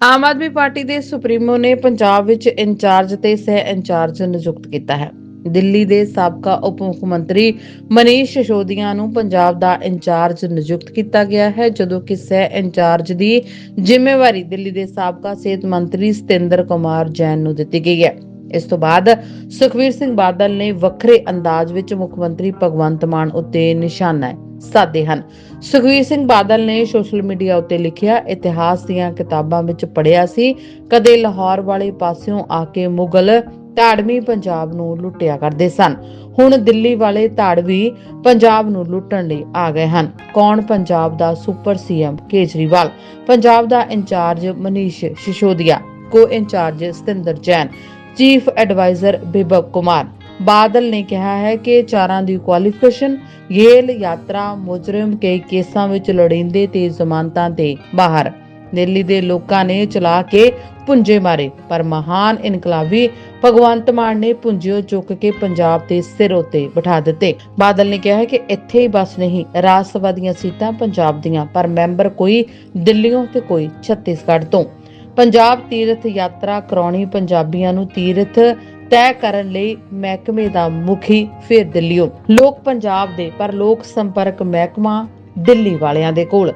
Aam Aadmi party ਦੇ supremo ਨੇ ਪੰਜਾਬ ਵਿੱਚ ਇੰਚਾਰਜ ਤੇ ਸਹਿ ਇੰਚਾਰਜ ਨਿਯੁਕਤ ਕੀਤਾ ਹੈ। ਦਿੱਲੀ ਦੇ ਸਾਬਕਾ ਉਪ ਮੁੱਖ ਮੰਤਰੀ ਮਨੀਸ਼ ਸਿਸੋਦੀਆ ਨੂੰ ਪੰਜਾਬ ਦਾ ਇੰਚਾਰਜ ਨਿਯੁਕਤ ਕੀਤਾ ਗਿਆ ਹੈ, ਜਦੋਂ ਕਿ ਸਹਿ ਇੰਚਾਰਜ ਦੀ ਜ਼ਿੰਮੇਵਾਰੀ ਦਿੱਲੀ ਦੇ ਸਾਬਕਾ ਸਿਹਤ ਮੰਤਰੀ ਸਤਿੰਦਰ ਕੁਮਾਰ ਜੈਨ ਨੂੰ ਦਿੱਤੀ ਗਈ ਹੈ। ਇਸ ਤੋਂ ਬਾਅਦ ਸੁਖਵੀਰ ਸਿੰਘ ਬਾਦਲ ਨੇ ਵੱਖਰੇ ਅੰਦਾਜ਼ ਵਿੱਚ ਮੁੱਖ ਮੰਤਰੀ ਭਗਵੰਤ ਮਾਨ ਉੱਤੇ ਨਿਸ਼ਾਨਾ ਸਾਧੇ ਹਨ। ਸੁਖਵੀਰ ਸਿੰਘ ਬਾਦਲ ਨੇ ਸੋਸ਼ਲ ਮੀਡੀਆ ਉੱਤੇ ਲਿਖਿਆ, ਇਤਿਹਾਸ ਦੀਆਂ ਕਿਤਾਬਾਂ ਵਿੱਚ ਪੜ੍ਹਿਆ ਸੀ, ਕਦੇ ਲਾਹੌਰ ਵਾਲੇ ਪਾਸਿਓਂ ਆ ਕੇ ਮੁਗਲ ਧਾੜਵੀ ਪੰਜਾਬ ਨੂੰ ਲੁੱਟਿਆ ਕਰਦੇ ਸਨ। ਹੁਣ ਦਿੱਲੀ ਵਾਲੇ ਧਾੜਵੀ ਪੰਜਾਬ ਨੂੰ ਲੁੱਟਣ ਲਈ ਆ ਗਏ ਹਨ। ਕੌਣ ਪੰਜਾਬ ਦਾ super CM Kejriwal? Punjab the in charge Manish Sisodia co in charge Satinder Jain. Chief advisor Bibhav Kumar. Badal ਨੇ ਕਿਹਾ ਹੈ ਕਿ ਚਾਰਾਂ ਦੀ ਕੁਆਲੀਫਿਕੇਸ਼ਨ ਯੇਲ ਯਾਤਰਾ, ਮੁਜਰਮ ਕਈ ਕੇਸਾਂ ਵਿੱਚ ਲੜਿੰਦੇ ਤੇ ਜ਼ਮਾਨਤਾਂ ਤੇ ਬਾਹਰ। ਦਿੱਲੀ ਦੇ ਲੋਕਾਂ ਨੇ ਚਲਾ ਕੇ ਪੁੰਜੇ ਮਾਰੇ, ਪਰ ਮਹਾਨ ਇਨਕਲਾਬੀ ਭਗਵੰਤ ਮਾਨ ਨੇ ਪੁੰਜਿਓ ਚੁੱਕ ਕੇ ਪੰਜਾਬ ਦੇ ਸਿਰ ਉਤੇ ਬਿਠਾ ਦਿੱਤੇ। ਬਾਦਲ ਨੇ ਕਿਹਾ ਹੈ ਕਿ ਇੱਥੇ ਹੀ ਬਸ ਨਹੀਂ, ਰਾਜ ਸਭਾ ਦੀਆਂ ਸੀਟਾਂ ਪੰਜਾਬ ਦੀਆਂ, ਪਰ ਮੈਂਬਰ ਕੋਈ ਦਿੱਲੀੋਂ ਤੇ ਕੋਈ ਛੱਤੀਸਗੜ੍ਹ ਤੋਂ। ਪੰਜਾਬ ਤੀਰਥ ਯਾਤਰਾ ਕਰਾਉਣੀ ਪੰਜਾਬੀਆਂ ਨੂੰ ਤੀਰਥ ਤੈਅ ਕਰਨ ਲਈ ਮਹਿਕਮੇ ਦਾ ਮੁਖੀ ਫਿਰ ਦਿੱਲੀੋਂ ਲੋਕ ਪੰਜਾਬ ਦੇ, ਪਰ ਲੋਕ ਸੰਪਰਕ ਮਹਿਕਮਾ ਦਿੱਲੀ ਵਾਲਿਆਂ ਦੇ ਕੋਲ।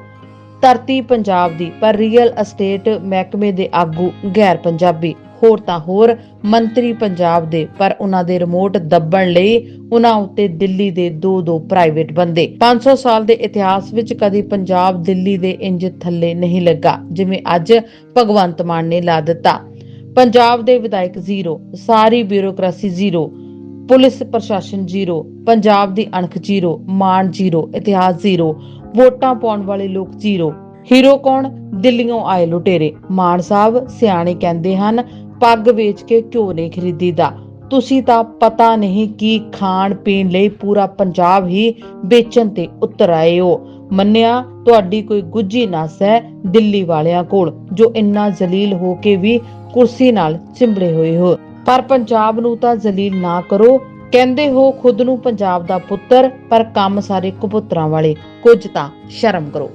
ਧਰਤੀ ਪੰਜਾਬ ਦੀ, ਪਰ ਰੀਅਲ ਅਸਟੇਟ ਮਹਿਕਮੇ ਦੇ ਆਗੂ ਗੈਰ ਪੰਜਾਬੀ। ਹੋਰ ਤਾਂ ਹੋਰ ਮੰਤਰੀ ਪੰਜਾਬ ਦੇ, ਪਰ ਉਹਨਾਂ ਦੇ ਰਿਮੋਟ ਦੱਬਣ ਲਈ ਉਹਨਾਂ ਉੱਤੇ ਦਿੱਲੀ ਦੇ ਦੋ ਦੋ ਪ੍ਰਾਈਵੇਟ ਬੰਦੇ। 500 ਸਾਲ ਦੇ ਇਤਿਹਾਸ ਵਿੱਚ ਕਦੀ ਪੰਜਾਬ ਦਿੱਲੀ ਦੇ ਇੰਜ ਥੱਲੇ ਨਹੀਂ ਲੱਗਾ, ਜਿਵੇਂ ਅੱਜ ਭਗਵੰਤ ਮਾਨ ਨੇ ਲਾ ਦਿੱਤਾ। ਪੰਜਾਬ ਦੇ ਵਿਧਾਇਕ ਜ਼ੀਰੋ, ਸਾਰੀ ਬਿਊਰੋਕ੍ਰੇਸੀ ਜ਼ੀਰੋ, ਪੁਲਿਸ ਪ੍ਰਸ਼ਾਸਨ ਜ਼ੀਰੋ, ਪੰਜਾਬ ਦੀ ਅਣਖ ਜ਼ੀਰੋ ਮਾਨ ਜ਼ੀਰੋ, ਇਤਿਹਾਸ ਜ਼ੀਰੋ, ਵੋਟਾਂ ਪਾਉਣ ਵਾਲੇ ਲੋਕ ਜ਼ੀਰੋ। ਹੀਰੋ ਕੌਣ? ਦਿੱਲੀੋਂ ਆਏ ਲੁਟੇਰੇ। ਮਾਨ ਸਾਹਿਬ ਸਿਆਣੇ ਕਹਿੰਦੇ ਹਨ ਪੱਗ ਵੇਚ ਕੇ ਘਿਓ ਨਹੀਂ ਖਰੀਦੀਦਾ। ਤੁਸੀਂ ਤਾਂ ਪਤਾ ਨਹੀਂ ਕੀ ਖਾਣ ਪੀਣ ਲਈ ਪੂਰਾ ਪੰਜਾਬ ਹੀ ਵੇਚਣ ਤੇ ਉਤਰ ਆਏ ਹੋ। ਮੰਨਿਆ, ਤੁਹਾਡੀ ਕੋਈ ਗੁੱਜੀ ਨਸ ਹੈ ਦਿੱਲੀ ਵਾਲਿਆਂ ਕੋਲ, ਜੋ ਇੰਨਾ ਜ਼ਲੀਲ ਹੋ ਕੇ ਵੀ ਕੁਰਸੀ ਨਾਲ ਚਿੰਬੜੇ ਹੋਏ ਹੋ। ਪਰ ਪੰਜਾਬ ਨੂੰ ਤਾਂ ਜ਼ਲੀਲ ਨਾ ਕਰੋ। ਕਹਿੰਦੇ ਹੋ, ਖੁਦ ਨੂੰ ਪੰਜਾਬ ਦਾ ਪੁੱਤਰ, ਪਰ ਕੰਮ ਸਾਰੇ ਕਬੂਤਰਾਂ ਵਾਲੇ। ਕੁਝ ਤਾਂ ਸ਼ਰਮ ਕਰੋ।